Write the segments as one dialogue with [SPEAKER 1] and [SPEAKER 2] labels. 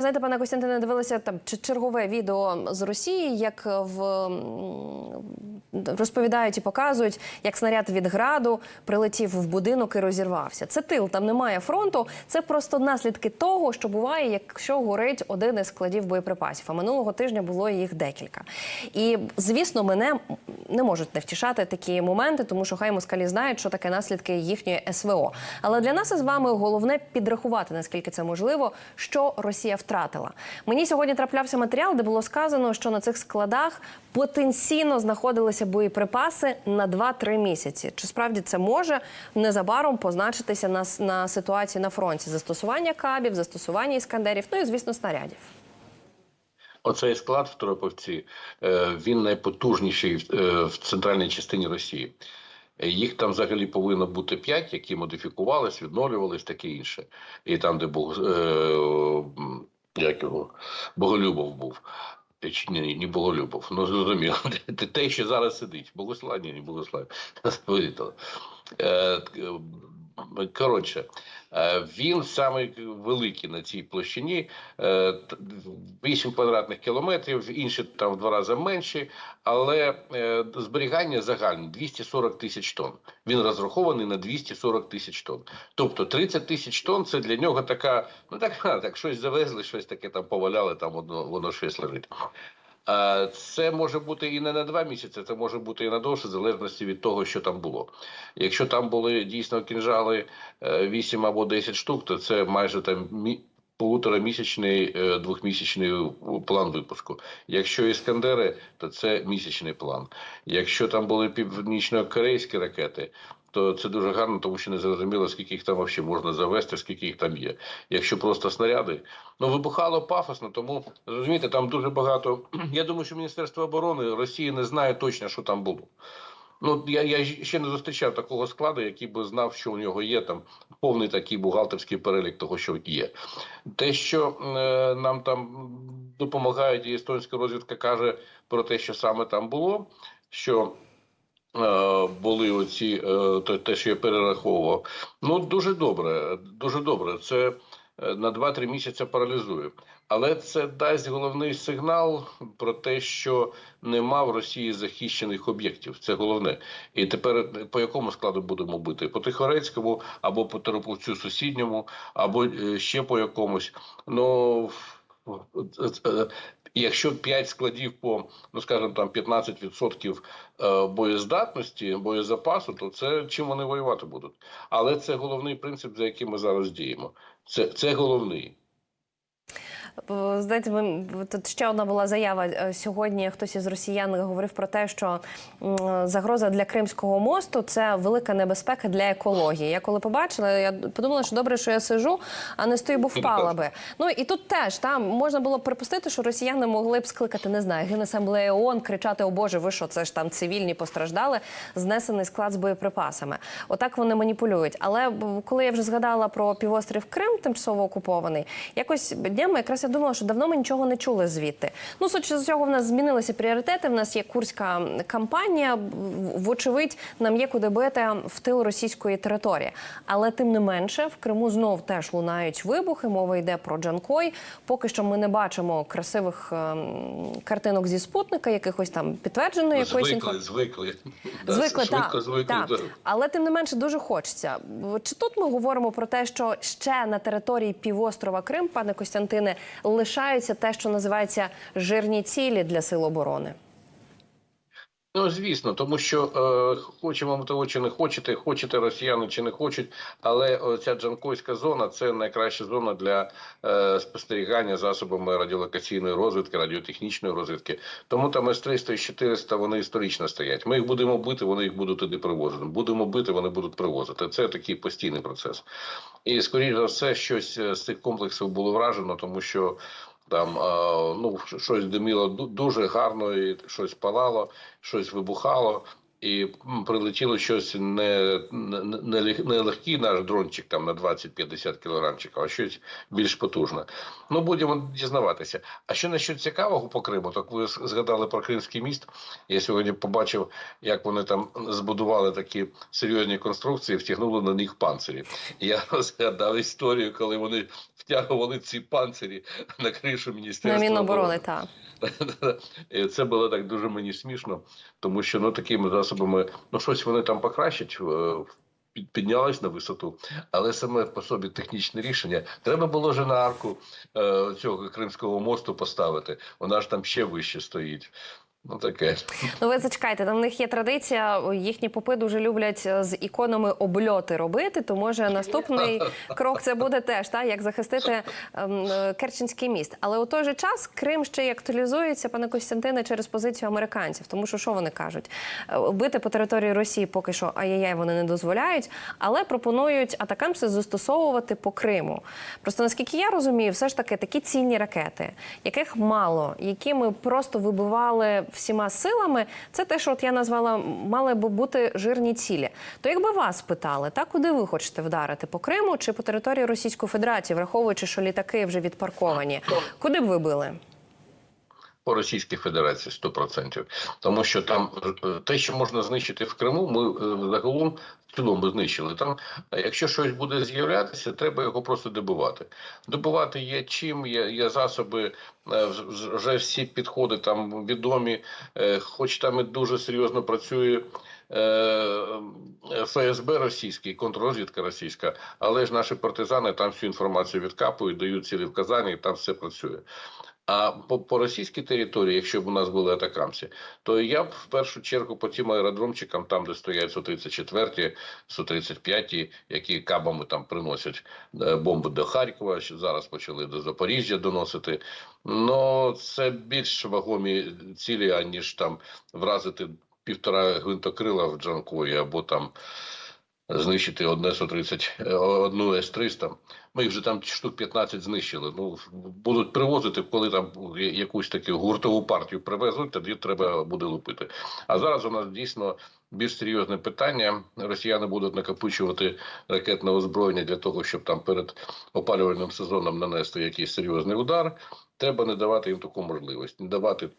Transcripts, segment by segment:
[SPEAKER 1] Знаєте, пане Костянтине, дивилися там чергове відео з Росії, як в розповідають і показують, як снаряд від граду прилетів в будинок і розірвався. Це тил, там немає фронту. Це просто наслідки того, що буває, якщо горить один із складів боєприпасів. А минулого тижня було їх декілька. І звісно, мене не можуть не втішати такі моменти, тому що хай москалі знають, що таке наслідки їхньої СВО. Але для нас із вами головне підрахувати, наскільки це можливо, що Росія втратила. Мені сьогодні траплявся матеріал, де було сказано, що на цих складах потенційно знаходилися боєприпаси на 2-3 місяці. Чи справді це може незабаром позначитися на, на ситуації на фронті? Застосування кабів, застосування іскандерів, ну і звісно снарядів.
[SPEAKER 2] Оцей склад в Троповці, е, він найпотужніший е, в центральній частині Росії. Їх там взагалі повинно бути п'ять, які модифікувались, відновлювались, таке інше. І там, де м, як його, Боголюбов був. Е, Чи ні, не Боголюбов, ну зрозуміло. Те- що зараз сидить. Богослав, ні, не Богослав. Е, е, Коротше, е, він самий великий на цій площині, е, 8 квадратних кілометрів, інші там в два рази менші, але е, зберігання загальне 240 тисяч тонн. Він розрахований на 240 тисяч тонн. Тобто 30 тисяч тонн це для нього така, ну так, так щось завезли, щось таке там поваляли, там воно, воно щось лежить. Це може бути і не на два місяці, це може бути і на довше, в залежності від того, що там було. Якщо там були дійсно кінжали е, 8 або 10 штук, то це майже там. Полуторамісячний, е, двохмісячний план випуску. Якщо іскандери, то це місячний план. Якщо там були північно-корейські ракети, то це дуже гарно, тому що не зрозуміло, скільки їх там взагалі можна завести, скільки їх там є. Якщо просто снаряди, ну вибухало пафосно, тому розумієте, там дуже багато. Я думаю, що Міністерство оборони Росії не знає точно, що там було. Ну я, я ще не зустрічав такого складу, який би знав, що у нього є там повний такий бухгалтерський перелік того, що є. Те, що е, нам там допомагають, і естонська розвідка каже про те, що саме там було, що е, були оці е, те- що я перераховував. Ну дуже добре, дуже добре. Це е, на 2-3 місяці паралізує. Але це дасть головний сигнал про те, що нема в Росії захищених об'єктів. Це головне. І тепер по якому складу будемо бити? По Тихорецькому, або по Тероповцю сусідньому, або е, ще по якомусь. Ну е, якщо 5 складів по, ну скажімо, там 15% е, боєздатності, боєзапасу, то це чим вони воювати будуть. Але це головний принцип, за яким ми зараз діємо. Це, це головний.
[SPEAKER 1] Знаєте, ми тут ще одна була заява е, сьогодні. Хтось із росіян говорив про те, що загроза для Кримського мосту це велика небезпека для екології. Я коли побачила, я подумала, що добре, що я сижу, а не стою, бо впала би. Ну і тут теж там можна було б припустити, що росіяни могли б скликати, не знаю, генасамблею ООН, кричати: О Боже, ви що це ж там цивільні постраждали, знесений склад з боєприпасами. Отак вони маніпулюють. Але коли я вже згадала про півострів Крим, тимчасово окупований, якось днями якраз я думала, що давно ми нічого не чули звідти. Ну, судячи з цього, в нас змінилися пріоритети. В нас є курська кампанія. Вочевидь, нам є куди бити в тил російської території. Але тим не менше, в Криму знов теж лунають вибухи. Мова йде про Джанкой. Поки що ми не бачимо красивих ем, картинок зі спутника, якихось там підтвердженої якоїсь
[SPEAKER 2] Звикли, звикли. Да,
[SPEAKER 1] Звикли,
[SPEAKER 2] швидко
[SPEAKER 1] так.
[SPEAKER 2] звикли.
[SPEAKER 1] так.
[SPEAKER 2] да.
[SPEAKER 1] Але тим не менше дуже хочеться. Чи тут ми говоримо про те, що ще на території півострова Крим, пане Костянтине, лишаються те, що називається жирні цілі для сил оборони?
[SPEAKER 2] Ну, звісно, тому що е, хочемо ми того чи не хочете, хочете росіяни чи не хочуть, але ця Джанкойська зона це найкраща зона для е, спостерігання засобами радіолокаційної розвідки, радіотехнічної розвідки. Тому там С-300 і С-400 вони історично стоять. Ми їх будемо бити, вони їх будуть туди привозити. Будемо бити, вони будуть привозити. Це такий постійний процес. І скоріш за все, щось е, з цих комплексів було вражено, тому що. Там ну щось диміло ду- дуже гарно, і щось палало, щось вибухало. І прилетіло щось не, не, не, легкий наш дрончик там на 20-50 кілограмчик, а щось більш потужне. Ну, будемо дізнаватися. А що насчет цікавого по Криму, так ви згадали про Кримський міст. Я сьогодні побачив, як вони там збудували такі серйозні конструкції, втягнули на них панцирі. Я згадав історію, коли вони втягували ці панцирі на кришу
[SPEAKER 1] На
[SPEAKER 2] міністерства
[SPEAKER 1] Міноборони, так.
[SPEAKER 2] Це було так дуже мені смішно, тому що ну такими засобами, ну щось вони там покращать. Піднялась Піднялись на висоту, але саме по собі технічне рішення треба було вже на арку е, цього Кримського мосту поставити. Вона ж там ще вище стоїть. Ну таке.
[SPEAKER 1] Ну ви зачекайте, там в них є традиція. Їхні попи дуже люблять е, з іконами обльоти робити. То може наступний крок це буде теж так, як захистити ем, е, Керченський міст. Але у той же час Крим ще й актуалізується, пане Костянтине, через позицію американців. Тому що що вони кажуть? Е, Бити по території Росії поки що ай-яй-яй вони не дозволяють, але пропонують атакамси застосовувати по Криму. Просто наскільки я розумію, все ж таки такі цінні ракети, яких мало, які ми просто вибивали всіма силами, це те, що от я назвала, мали би бути жирні цілі. То якби вас питали, так куди ви хочете вдарити по Криму чи по території Російської Федерації, враховуючи, що літаки вже відпарковані, куди б ви били?
[SPEAKER 2] По Російській Федерації 100%. Тому що там е, те, що можна знищити в Криму, ми е, загалом в цілому знищили. Там, якщо щось буде з'являтися, треба його просто добувати. Добувати є чим, є, є засоби, е, вже всі підходи там відомі, хоч там і дуже серйозно працює. ФСБ російський, контррозвідка російська, але ж наші партизани там всю інформацію відкапують, дають цілі вказання, і там все працює. А по, по російській території, якщо б у нас були атакамси, то я б в першу чергу по тим аеродромчикам, там де стоять Су-34, Су-35, які кабами там приносять е, бомби до Харкова, що зараз почали до Запоріжжя доносити. Ну це більш вагомі цілі, аніж там вразити півтора гвинтокрила в Джанкої або там знищити одне Су-30, е, одну С-300. Ми їх вже там штук 15 знищили. Ну, будуть привозити, коли там якусь таку гуртову партію привезуть, тоді треба буде лупити. А зараз у нас дійсно більш серйозне питання. Росіяни будуть накопичувати ракетне озброєння для того, щоб там перед опалювальним сезоном нанести якийсь серйозний удар. Треба не давати їм таку можливість, не давати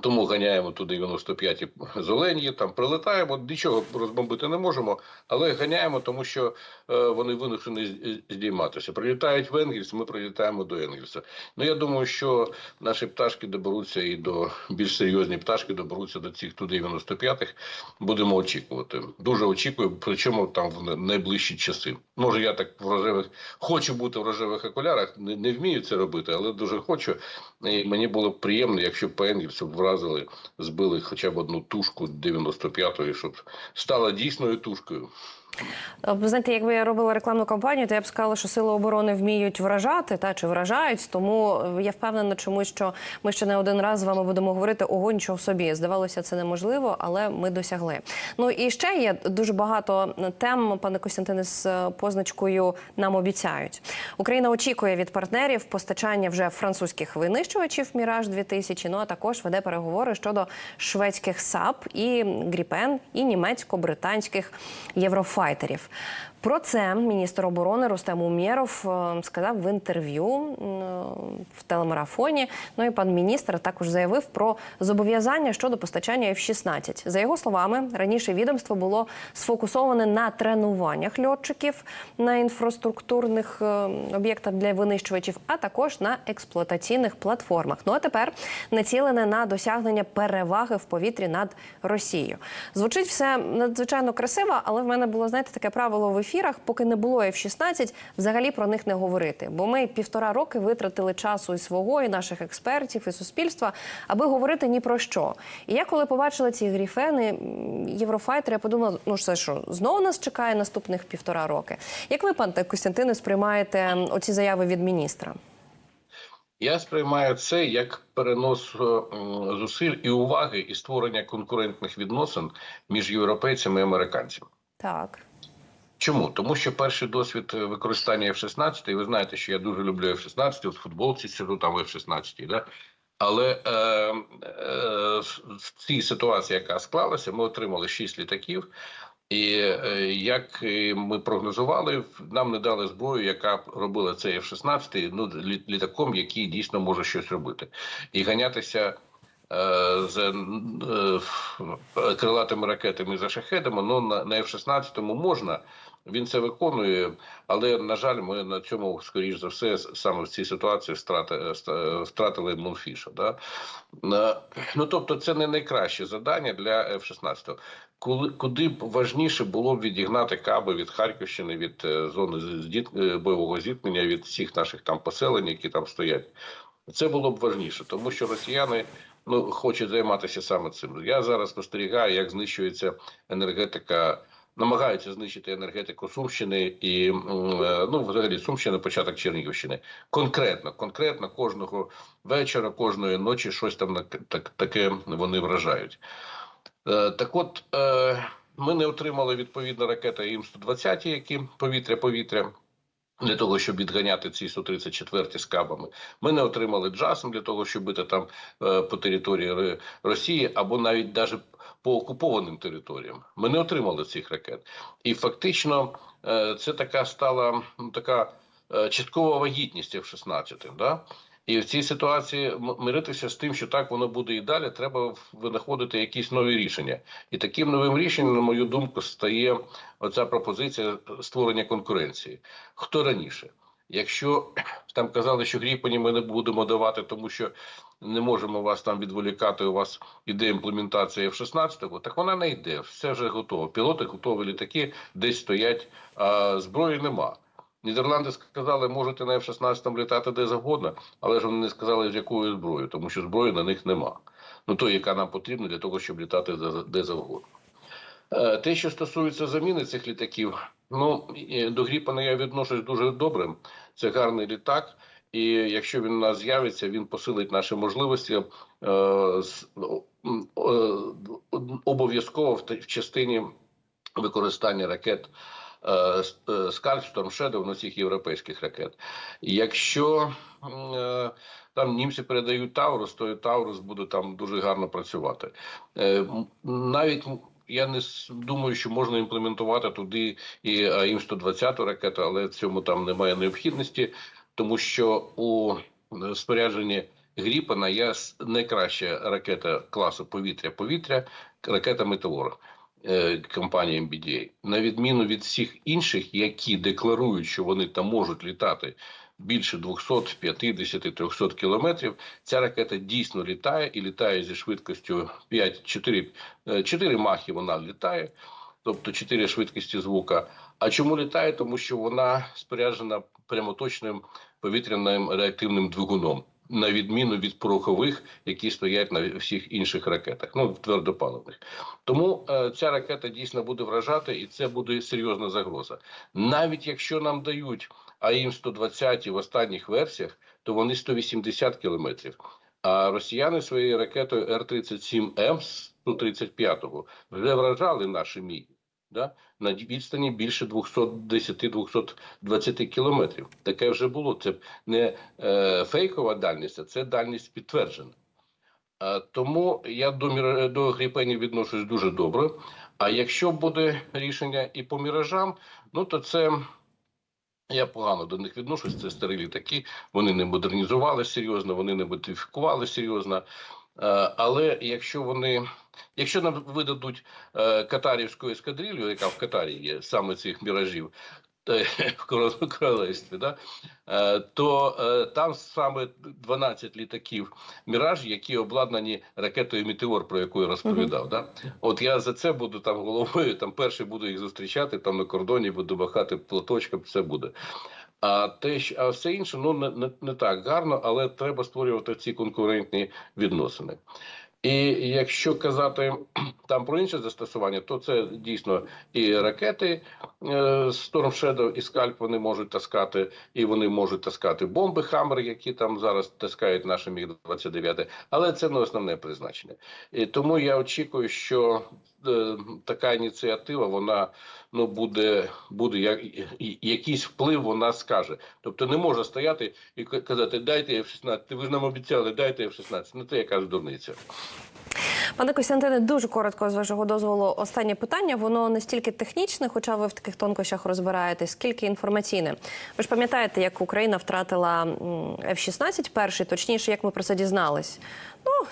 [SPEAKER 2] тому ганяємо туди 95-ті зелені, там прилетаємо, нічого розбомбити не можемо, але ганяємо, тому що е, вони вимушені здійматися. Прилітають в Енгельс, ми прилітаємо до Енгельса. Ну я думаю, що наші пташки доберуться і до більш серйозні пташки доберуться до цих ту 95-х. Будемо очікувати. Дуже очікую, причому там в найближчі часи. Може, я так в рожевих хочу бути в рожевих окулярах, не, не вмію це робити, але дуже хочу. І мені було б приємно, якщо по Енгельсу вразили, збили хоча б одну тушку 95-ї, щоб стала дійсною тушкою.
[SPEAKER 1] Е, Ви знаєте, якби я робила рекламну кампанію, то я б сказала, що сили оборони вміють вражати та чи вражають. Тому е, я впевнена, чомусь що ми ще не один раз з вами будемо говорити ого, нічого собі. Здавалося, це неможливо, але ми досягли. Ну і ще є дуже багато тем, пане Костянтине, з е, позначкою нам обіцяють. Україна очікує від партнерів постачання вже французьких винищувачів Міраж 2000 Ну а також веде переговори щодо шведських САП і Гріпен і німецько-британських єврофайтерів. Про це міністр оборони Рустем Умєров е, сказав в інтерв'ю в телемарафоні. Ну і пан міністр також заявив про зобов'язання щодо постачання F-16. За його словами, раніше відомство було сфокусоване на тренуваннях льотчиків на інфраструктурних е, об'єктах для винищувачів, а також на експлуатаційних платформах. Ну а тепер націлене на досягнення переваги в повітрі над Росією. Звучить все надзвичайно красиво, але в мене було знаєте таке правило в ефірах, поки не було F-16, взагалі про них не говорити. Бо ми півтора роки витратили часу і свого, і наших експертів, і суспільства, аби говорити ні про що. І я коли побачила ці гріфени, єврофайтери, я подумала, ну це що, знову нас чекає наступних півтора роки. Як ви, пане Костянтине, сприймаєте оці заяви від міністра?
[SPEAKER 2] Я сприймаю це як перенос е, зусиль і уваги і створення конкурентних відносин між європейцями і американцями.
[SPEAKER 1] Так.
[SPEAKER 2] Чому? Тому що перший досвід е, використання F-16, і ви знаєте, що я дуже люблю F-16, от в футболці сижу там в F-16, да? Але е, е, в цій ситуації, яка склалася, ми отримали 6 літаків. І е, як ми прогнозували, нам не дали зброю, яка робила цей F-16, ну літаком, який дійсно може щось робити, і ганятися е, з е, крилатими ракетами за шахедами. Ну на F-16 можна. Він це виконує, але на жаль, ми на цьому скоріш за все саме в цій ситуації страти, ста- втратили Мунфіша. Да? Ну тобто, це не найкраще завдання для F-16. Коли куди б важніше було б відігнати каби від Харківщини, від е, зони е, бойового зіткнення, від всіх наших там поселень, які там стоять. Це було б важніше, тому що росіяни ну хочуть займатися саме цим. Я зараз спостерігаю, як знищується енергетика. Намагаються знищити енергетику Сумщини і е, ну взагалі Сумщина, початок Чернігівщини. Конкретно, конкретно кожного вечора, кожної ночі щось там так, таке вони вражають. Е, Так от е, ми не отримали відповідно ракети ІМ-120, які повітря-повітря. Для того щоб відганяти ці 134 з кабами, ми не отримали джасом для того, щоб бити там по території Росії або навіть навіть по окупованим територіям. Ми не отримали цих ракет, і фактично е, це така стала ну, така е, часткова вагітність F-16, да? І в цій ситуації миритися з тим, що так воно буде і далі, треба винаходити якісь нові рішення. І таким новим рішенням, на мою думку, стає оця пропозиція створення конкуренції. Хто раніше? Якщо там казали, що Гріпані ми не будемо давати, тому що не можемо вас там відволікати, у вас іде імплементація F-16, так вона не йде, все вже готово. Пілоти готові, літаки десь стоять, а зброї нема. Нідерланди сказали, можете на F-16 літати де завгодно, але ж вони не сказали, з якою зброєю, тому що зброї на них нема. Ну то, яка нам потрібна для того, щоб літати де завгодно. Е, Те, що стосується заміни цих літаків, ну до Гріпана я відношусь дуже добре. Це гарний літак, і якщо він у нас з'явиться, він посилить наші можливості е, е, обов'язково в частині використання ракет Скальп, Storm Shadow, ну, цих європейських ракет. Якщо е, там німці передають Таурус, то і Таурус буде там дуже гарно працювати. Е, Навіть я не думаю, що можна імплементувати туди і АІМ 120 ракету, але в цьому там немає необхідності, тому що у е, спорядженні Гріпана є найкраща ракета класу повітря-повітря, ракета Метеор е, компанії MBDA. На відміну від всіх інших, які декларують, що вони там можуть літати більше 250-300 кілометрів, ця ракета дійсно літає і літає зі швидкістю 5-4 е, 4 махи вона літає, тобто 4 швидкості звука. А чому літає? Тому що вона споряджена прямоточним повітряним реактивним двигуном. На відміну від порохових, які стоять на всіх інших ракетах, ну твердопаливних. Тому е, ця ракета дійсно буде вражати, і це буде серйозна загроза. Навіть якщо нам дають АІМ 120 в останніх версіях, то вони 180 кілометрів. А росіяни своєю ракетою Р-37М з 135-го вже вражали наші міги. Да? На відстані більше 210-220 кілометрів. Таке вже було. Це не е, фейкова дальність, а це дальність підтверджена. Е, Тому я до до гріпенів відношусь дуже добре. А якщо буде рішення і по міражам, ну то це я погано до них відношусь. Це старі літаки. Вони не модернізували серйозно, вони не модифікували серйозно. Е, Але якщо вони, якщо нам видадуть е, катарівську ескадрилью, яка в Катарі є саме цих міражів, в королевстві, да, е, то е, там саме 12 літаків Міраж, які обладнані ракетою Метеор, про яку я розповідав. Да? От я за це буду там головою, там перший буду їх зустрічати, там на кордоні буду махати платочком, це буде. А те, що- а все інше, ну не, не, не так гарно, але треба створювати ці конкурентні відносини. І якщо казати там про інше застосування, то це дійсно і ракети е, Storm Shadow, і скальп вони можуть таскати, і вони можуть таскати бомби Хаммер, які там зараз таскають наші міг 29 але це не основне призначення. І тому я очікую, що така ініціатива, вона ну буде, буде як якийсь вплив, вона скаже. Тобто не може стояти і казати, дайте F-16, ви ж нам обіцяли, дайте F-16. Не це якась дурниця.
[SPEAKER 1] Пане Костянтине, дуже коротко з вашого дозволу. Останнє питання. Воно не стільки технічне, хоча ви в таких тонкощах розбираєтесь, скільки інформаційне. Ви ж пам'ятаєте, як Україна втратила м, F-16 перший, точніше, як ми про це дізнались.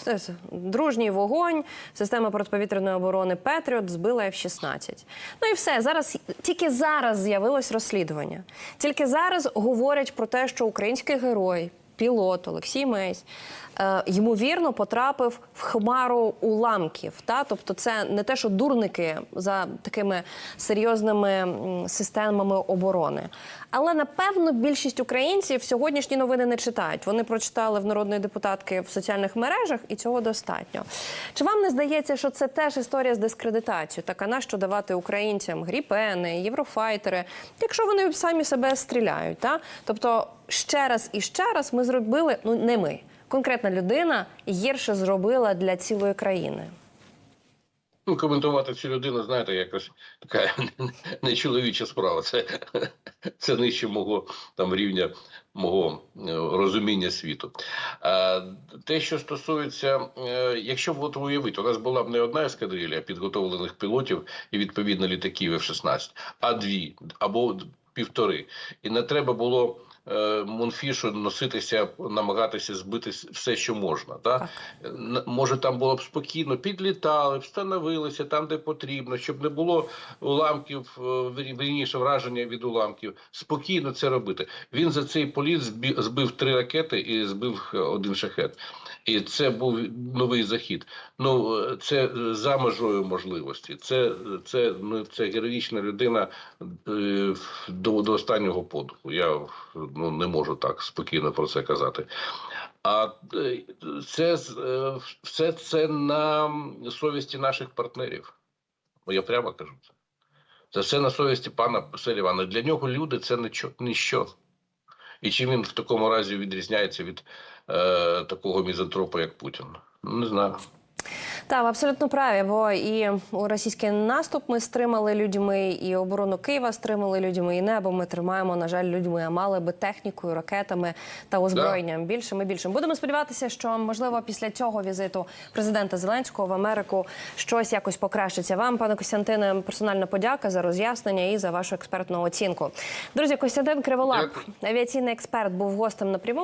[SPEAKER 1] Ну, дружній вогонь, система протиповітряної оборони Петріот збила F-16. Ну і все. Зараз тільки зараз з'явилось розслідування. Тільки зараз говорять про те, що український герой, пілот Олексій е, ймовірно потрапив в хмару уламків. Та? Тобто, це не те, що дурники за такими серйозними системами оборони. Але напевно більшість українців сьогоднішні новини не читають. Вони прочитали в народної депутатки в соціальних мережах, і цього достатньо. Чи вам не здається, що це теж історія з дискредитацією? Так а нащо давати українцям гріпени, єврофайтери, якщо вони самі себе стріляють? Та? Тобто ще раз і ще раз ми зробили, ну не ми, конкретна людина гірше зробила для цілої країни.
[SPEAKER 2] Ну, коментувати цю людину, знаєте, якось така нечоловіча справа. Це, це нижче мого там рівня мого е, розуміння світу. А, те, що стосується, е, якщо б от уявити, у нас була б не одна ескадрилля підготовлених пілотів і відповідно літаків F-16, а дві або півтори. І не треба було е, Мунфішу носитися, намагатися збити все, що можна. Так? Н- Може, там було б спокійно, підлітали, встановилися там, де потрібно, щоб не було уламків, е, вірніше враження від уламків. Спокійно це робити. Він за цей політ збив три ракети і збив е, один шахет. І це був новий захід. Ну це за межою можливості. Це, це, ну, це героїчна людина до, до останнього подиху. Я ну, не можу так спокійно про це казати. А е, це е, все це на совісті наших партнерів. Ну, Я прямо кажу це. Це все на совісті пана Селівана. Для нього люди це ніщо. І чим він в такому разі відрізняється від е, такого мізантропа, як Путін? Ну, Не знаю.
[SPEAKER 1] Так, ви абсолютно праві, бо і у російський наступ ми стримали людьми, і оборону Києва стримали людьми, і небо ми тримаємо, на жаль, людьми, а мали би технікою, ракетами та озброєнням більшим і більшим. Будемо сподіватися, що можливо після цього візиту президента Зеленського в Америку щось якось покращиться. Вам, пане Костянтине, персональна подяка за роз'яснення і за вашу експертну оцінку. Друзі, Костянтин Криволап,
[SPEAKER 2] Дякую.
[SPEAKER 1] авіаційний експерт, був гостем на прямому.